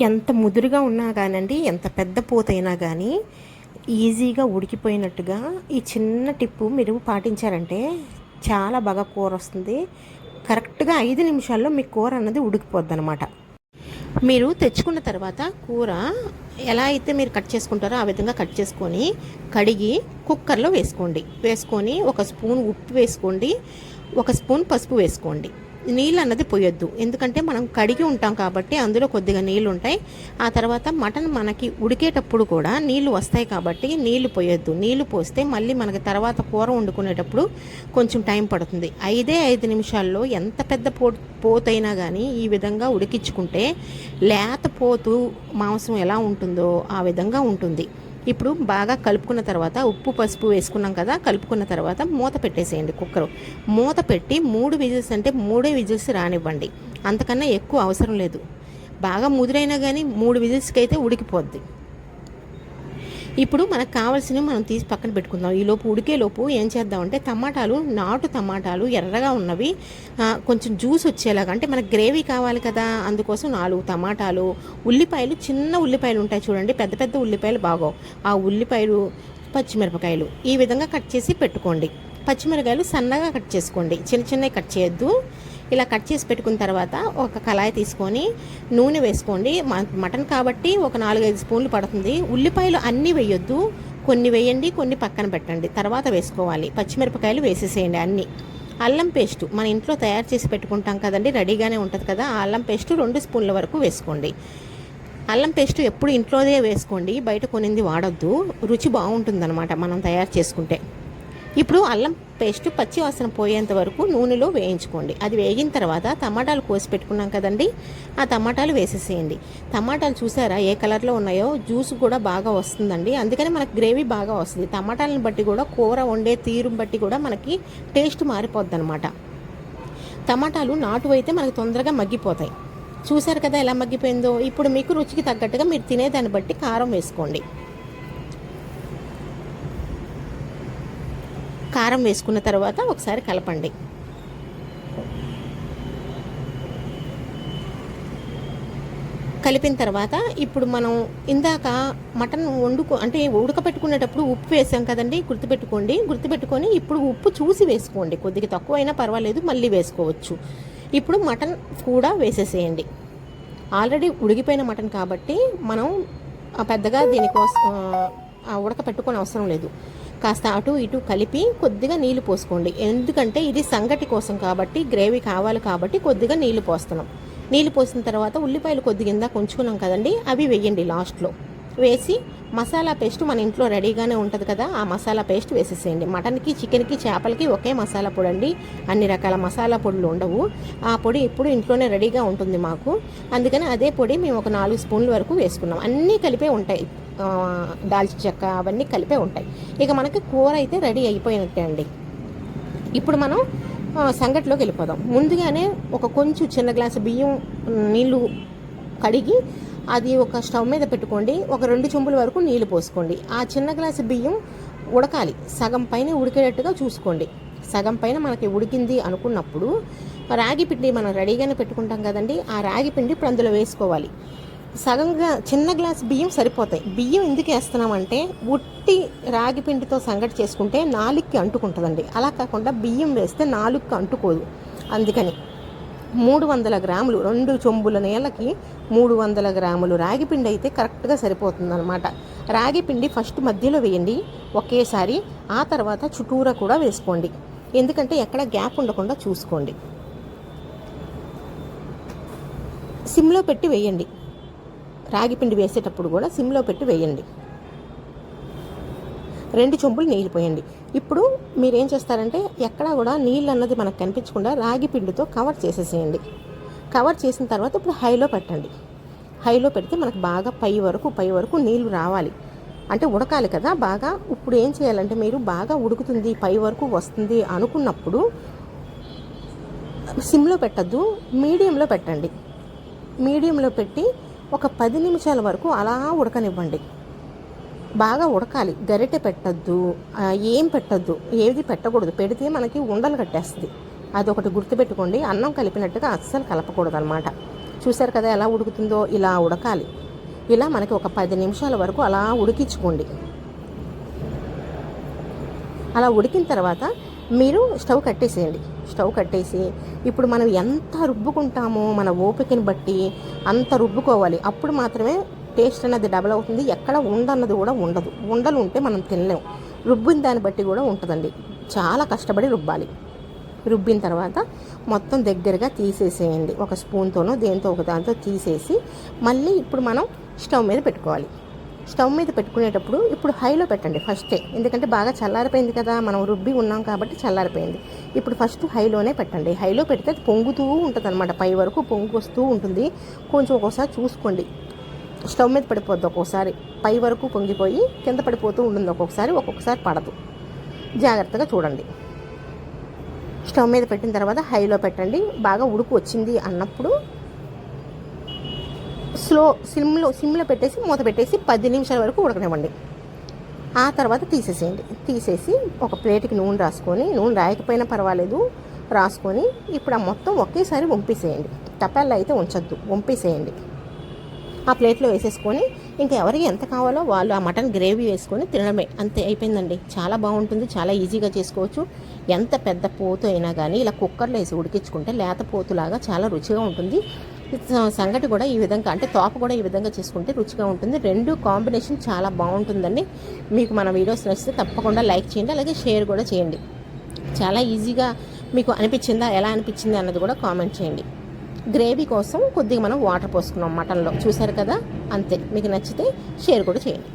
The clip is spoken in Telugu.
ఎంత ముదురుగా ఉన్నా కానండి ఎంత పెద్ద పూతైనా కానీ ఈజీగా ఉడికిపోయినట్టుగా ఈ చిన్న టిప్పు మీరు పాటించారంటే చాలా బాగా కూర వస్తుంది. కరెక్ట్గా ఐదు నిమిషాల్లో మీ కూర అన్నది ఉడికిపోద్ది అనమాట మీరు తెచ్చుకున్న తర్వాత కూర ఎలా అయితే మీరు కట్ చేసుకుంటారో ఆ విధంగా కట్ చేసుకొని కడిగి కుక్కర్లో వేసుకోండి. వేసుకొని ఒక స్పూన్ ఉప్పు వేసుకోండి. ఒక స్పూన్ పసుపు వేసుకోండి. నీళ్ళు అన్నది పోయొద్దు. ఎందుకంటే మనం కడిగి ఉంటాం కాబట్టి అందులో కొద్దిగా నీళ్ళు ఉంటాయి ఆ తర్వాత మటన్ మనకి ఉడికేటప్పుడు కూడా నీళ్ళు వస్తాయి కాబట్టి నీళ్ళు పోయొద్దు. నీళ్ళు పోస్తే మళ్ళీ మనకి తర్వాత కూర వండుకునేటప్పుడు కొంచెం టైం పడుతుంది. ఐదే ఐదు నిమిషాల్లో ఎంత పెద్ద పో పోతైనా కానీ ఈ విధంగా ఉడికించుకుంటే లేత పోతు మాంసం ఎలా ఉంటుందో ఆ విధంగా ఉంటుంది. ఇప్పుడు బాగా కలుపుకున్న తర్వాత ఉప్పు పసుపు వేసుకున్నాం కదా కలుపుకున్న తర్వాత మూత పెట్టేసేయండి కుక్కర్. మూత పెట్టి మూడు విజిల్స్ అంటే మూడే విజిల్స్ రానివ్వండి. అంతకన్నా ఎక్కువ అవసరం లేదు. బాగా ముదురైనా కానీ మూడు విజిల్స్కి అయితే ఉడికిపోద్ది. ఇప్పుడు మనకు కావాల్సినవి మనం తీసి పక్కన పెట్టుకుందాం. ఈ లోపు ఉడికే లోపు ఏం చేద్దామంటే టమాటాలు నాటు టమాటాలు ఎర్రగా ఉన్నవి కొంచెం జ్యూస్ వచ్చేలాగా అంటే మనకు గ్రేవీ కావాలి కదా అందుకోసం నాలుగు టమాటాలు ఉల్లిపాయలు చిన్న ఉల్లిపాయలు ఉంటాయి చూడండి పెద్ద పెద్ద ఉల్లిపాయలు బాగోవు. ఆ ఉల్లిపాయలు పచ్చిమిరపకాయలు ఈ విధంగా కట్ చేసి పెట్టుకోండి. పచ్చిమిరకాయలు సన్నగా కట్ చేసుకోండి. చిన్న చిన్నవి కట్ చేయొద్దు. ఇలా కట్ చేసి పెట్టుకున్న తర్వాత ఒక కళాయి తీసుకొని నూనె వేసుకోండి. మటన్ కాబట్టి ఒక నాలుగైదు స్పూన్లు పడుతుంది. ఉల్లిపాయలు అన్నీ వేయొద్దు. కొన్ని వేయండి కొన్ని పక్కన పెట్టండి. తర్వాత వేసుకోవాలి. పచ్చిమిరపకాయలు వేసేసేయండి అన్నీ. అల్లం పేస్టు మన ఇంట్లో తయారు చేసి పెట్టుకుంటాం కదండి రెడీగానే ఉంటుంది కదా ఆ అల్లం పేస్టు రెండు స్పూన్ల వరకు వేసుకోండి. అల్లం పేస్ట్ ఎప్పుడు ఇంట్లోదే వేసుకోండి బయట కొనింది వాడొద్దు. రుచి బాగుంటుందన్నమాట మనం తయారు చేసుకుంటే. ఇప్పుడు అల్లం పేస్ట్ పచ్చి వాసన పోయేంత వరకు నూనెలో వేయించుకోండి. అది వేగిన తర్వాత టమాటాలు కోసి పెట్టుకున్నాం కదండి ఆ టమాటాలు వేసేసేయండి. టమాటాలు చూసారా ఏ కలర్లో ఉన్నాయో? జ్యూస్ కూడా బాగా వస్తుందండి. అందుకని మనకు గ్రేవీ బాగా వస్తుంది. టమాటాలను బట్టి కూడా కూర వండే తీరుని బట్టి కూడా మనకి టేస్ట్ మారిపోద్ది అనమాట టమాటాలు నాటు అయితే మనకు తొందరగా మగ్గిపోతాయి. చూసారు కదా ఎలా మగ్గిపోయిందో? ఇప్పుడు మీకు రుచికి తగ్గట్టుగా మీరు తినేదాన్ని బట్టి కారం వేసుకోండి. కారం వేసుకున్న తర్వాత ఒకసారి కలపండి. కలిపిన తర్వాత ఇప్పుడు మనం ఇందాక మటన్ వండుకో అంటే ఉడకపెట్టుకునేటప్పుడు ఉప్పు వేసాం కదండి గుర్తుపెట్టుకోండి. గుర్తుపెట్టుకొని ఇప్పుడు ఉప్పు చూసి వేసుకోండి. కొద్దిగా తక్కువైనా పర్వాలేదు మళ్ళీ వేసుకోవచ్చు. ఇప్పుడు మటన్ కూడా వేసేసేయండి. ఆల్రెడీ ఉడికిపోయిన మటన్ కాబట్టి మనం పెద్దగా దీనికోసం ఉడకపెట్టుకొని అవసరం లేదు. కాస్త అటు ఇటు కలిపి కొద్దిగా నీళ్ళు పోసుకోండి. ఎందుకంటే ఇది సంగటి కోసం కాబట్టి గ్రేవీ కావాలి కాబట్టి కొద్దిగా నీళ్ళు పోస్తున్నాం. నీళ్ళు పోసిన తర్వాత ఉల్లిపాయలు కొద్దిగా ఇందాక ఉంచుకున్నాం కదండి అవి వేయండి లాస్ట్లో వేసి మసాలా పేస్ట్ మన ఇంట్లో రెడీగానే ఉంటుంది కదా ఆ మసాలా పేస్ట్ వేసేసేయండి. మటన్కి చికెన్కి చేపలకి ఒకే మసాలా పొడి అండి అన్ని రకాల మసాలా పొడులు ఉండవు. ఆ పొడి ఇప్పుడు ఇంట్లోనే రెడీగా ఉంటుంది మాకు. అందుకని అదే పొడి మేము ఒక నాలుగు స్పూన్ల వరకు వేసుకున్నాం. అన్నీ కలిపే ఉంటాయి. దాల్చిన చెక్క అవన్నీ కలిపే ఉంటాయి. ఇక మనకి కూర అయితే రెడీ అయిపోయినట్టే అండి. ఇప్పుడు మనం సంగటిలోకి వెళ్ళిపోదాం. ముందుగానే ఒక కొంచెం చిన్న గ్లాసు బియ్యం నీళ్ళు కడిగి అది ఒక స్టవ్ మీద పెట్టుకోండి. ఒక రెండు చెంబుల వరకు నీళ్ళు పోసుకోండి. ఆ చిన్న గ్లాసు బియ్యం ఉడకాలి. సగం పైన ఉడికేటట్టుగా చూసుకోండి. సగం పైన మనకి ఉడికింది అనుకున్నప్పుడు రాగి పిండి మనం రెడీగానే పెట్టుకుంటాం కదండి. ఆ రాగి పిండి ఇప్పుడు అందులో వేసుకోవాలి. సగంగా చిన్న గ్లాస్ బియ్యం సరిపోతాయి. బియ్యం ఎందుకు వేస్తున్నామంటే ఉట్టి రాగి పిండితో సంగటి చేసుకుంటే నాలుగుకి అంటుకుంటుందండి. అలా కాకుండా బియ్యం వేస్తే నాలుగుకి అంటుకోదు. అందుకని మూడు వందల గ్రాములు రెండు చెంబుల నేలకి మూడు వందల గ్రాములు రాగి పిండి అయితే కరెక్ట్గా సరిపోతుంది అనమాట రాగి పిండి ఫస్ట్ మధ్యలో వేయండి. ఒకేసారి ఆ తర్వాత చుట్టూరా కూడా వేసుకోండి. ఎందుకంటే ఎక్కడ గ్యాప్ ఉండకుండా చూసుకోండి. సిమ్లో పెట్టి వేయండి. రాగి పిండి వేసేటప్పుడు కూడా సిమ్లో పెట్టి వేయండి. రెండు చెంబులు నీళ్ళు పోయండి. ఇప్పుడు మీరు ఏం చేస్తారంటే ఎక్కడా కూడా నీళ్ళు అన్నది మనకు కనిపించకుండా రాగి పిండితో కవర్ చేసేసేయండి. కవర్ చేసిన తర్వాత ఇప్పుడు హైలో పెట్టండి. హైలో పెడితే మనకు బాగా పై వరకు పై వరకు నీళ్ళు రావాలి. అంటే ఉడకాలి కదా బాగా. ఇప్పుడు ఏం చేయాలంటే మీరు బాగా ఉడుకుతుంది పై వరకు వస్తుంది అనుకున్నప్పుడు సిమ్లో పెట్టద్దు మీడియంలో పెట్టండి. మీడియంలో పెట్టి ఒక పది నిమిషాల వరకు అలా ఉడకనివ్వండి. బాగా ఉడకాలి. గరిటె పెట్టద్దు ఏం పెట్టద్దు ఏది పెట్టకూడదు. పెడితే మనకి ఉండలు కట్టేస్తుంది. అదొకటి గుర్తుపెట్టుకోండి. అన్నం కలిపినట్టుగా అస్సలు కలపకూడదు అనమాట చూసారు కదా ఎలా ఉడుకుతుందో? ఇలా ఉడకాలి. ఇలా మనకి ఒక పది నిమిషాల వరకు అలా ఉడికించుకోండి. అలా ఉడికిన తర్వాత మీరు స్టవ్ కట్టేసేయండి. స్టవ్ కట్టేసి ఇప్పుడు మనం ఎంత రుబ్బుకుంటామో మన ఓపికని బట్టి అంత రుబ్బుకోవాలి. అప్పుడు మాత్రమే టేస్ట్ అనేది డబల్ అవుతుంది. ఎక్కడ ఉండన్నది కూడా ఉండదు. ఉండలు ఉంటే మనం తినలేం. రుబ్బిన దాన్ని బట్టి కూడా ఉంటుందండి. చాలా కష్టపడి రుబ్బాలి. రుబ్బిన తర్వాత మొత్తం దగ్గరగా తీసేసేయండి. ఒక స్పూన్తోనో దేంతో ఒక దాంతో తీసేసి మళ్ళీ ఇప్పుడు మనం స్టవ్ మీద పెట్టుకోవాలి. స్టవ్ మీద పెట్టుకునేటప్పుడు ఇప్పుడు హైలో పెట్టండి ఫస్టే. ఎందుకంటే బాగా చల్లారిపోయింది కదా మనం రుబ్బి ఉన్నాం కాబట్టి చల్లారిపోయింది. ఇప్పుడు ఫస్ట్ హైలోనే పెట్టండి. హైలో పెడితే అది పొంగుతూ ఉంటుంది అనమాట పై వరకు పొంగు వస్తూ ఉంటుంది. కొంచెం ఒక్కోసారి చూసుకోండి. స్టవ్ మీద పడిపోద్ది ఒక్కొక్కసారి పై వరకు పొంగిపోయి కింద పడిపోతూ ఉంటుంది ఒక్కొక్కసారి. ఒక్కొక్కసారి పడదు. జాగ్రత్తగా చూడండి. స్టవ్ మీద పెట్టిన తర్వాత హైలో పెట్టండి. బాగా ఉడుకు వచ్చింది అన్నప్పుడు స్లో సిమ్లో సిమ్లో పెట్టేసి మూత పెట్టేసి పది నిమిషాల వరకు ఉడకనివ్వండి. ఆ తర్వాత తీసేసేయండి. తీసేసి ఒక ప్లేట్కి నూనె రాసుకొని నూనె రాయకపోయినా పర్వాలేదు రాసుకొని ఇప్పుడు ఆ మొత్తం ఒకేసారి వంపేసేయండి. టపాల్లో అయితే ఉంచొద్దు వంపేసేయండి. ఆ ప్లేట్లో వేసేసుకొని ఇంకా ఎవరికి ఎంత కావాలో వాళ్ళు ఆ మటన్ గ్రేవీ వేసుకొని తినడమే. అంతే అయిపోయిందండి. చాలా బాగుంటుంది చాలా ఈజీగా చేసుకోవచ్చు. ఎంత పెద్ద పోతు అయినా కానీ ఇలా కుక్కర్లో వేసి ఉడికించుకుంటే లేత పోతులాగా చాలా రుచిగా ఉంటుంది. సంగటి కూడా ఈ విధంగా అంటే తోప కూడా ఈ విధంగా చేసుకుంటే రుచిగా ఉంటుంది. రెండు కాంబినేషన్ చాలా బాగుంటుందండి. మీకు మన వీడియోస్ నచ్చితే తప్పకుండా లైక్ చేయండి అలాగే షేర్ కూడా చేయండి. చాలా ఈజీగా మీకు అనిపించిందా ఎలా అనిపించింది అన్నది కూడా కామెంట్ చేయండి. గ్రేవీ కోసం కొద్దిగా మనం వాటర్ పోసుకున్నాం మటన్లో. చూసారు కదా? అంతే. మీకు నచ్చితే షేర్ కూడా చేయండి.